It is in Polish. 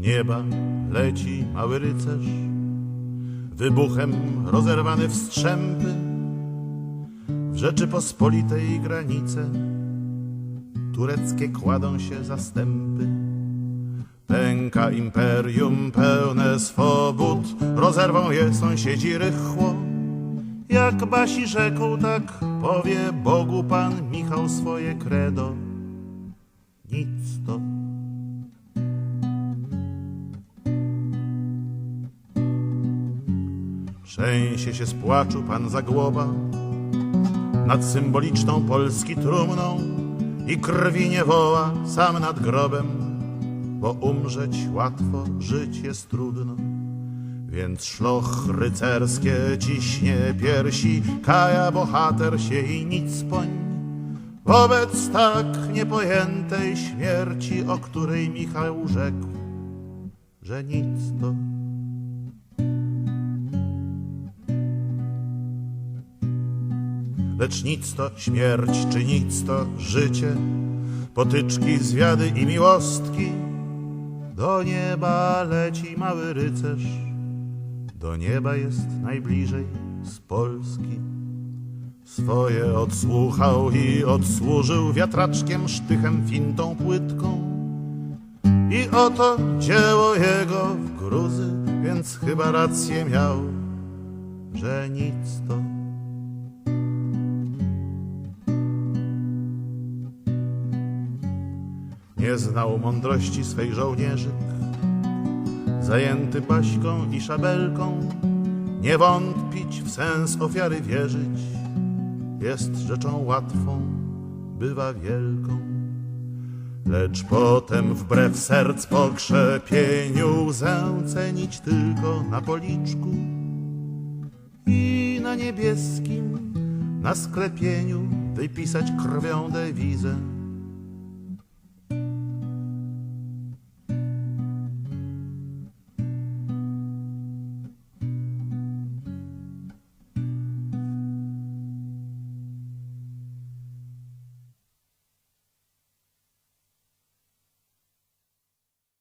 nieba leci mały rycerz, wybuchem rozerwany w w Rzeczypospolitej granice tureckie kładą się zastępy. Pęka imperium pełne swobód, rozerwą je sąsiedzi rychło. Jak Basi rzeką, tak powie Bogu Pan Michał swoje credo. Nic to. Trzęsie się z płaczu Pan Zagłoba nad symboliczną Polski trumną i krwi nie woła sam nad grobem, bo umrzeć łatwo, żyć jest trudno. Więc szloch rycerskie ciśnie piersi, kaja bohater się i nic poń. Wobec tak niepojętej śmierci, o której Michał rzekł, że nic to. Lecz nic to śmierć, czy nic to życie, potyczki, zwiady i miłostki. Do nieba leci mały rycerz, do nieba jest najbliżej z Polski. Swoje odsłuchał i odsłużył wiatraczkiem, sztychem, fintą, płytką. I oto dzieło jego w gruzy, więc chyba rację miał, że nic to. Nie znał mądrości swej żołnierzyk, zajęty paśką i szabelką, nie wątpić w sens ofiary wierzyć, jest rzeczą łatwą, bywa wielką. Lecz potem wbrew serc pokrzepieniu łzę cenić tylko na policzku i na niebieskim, na sklepieniu wypisać krwią dewizę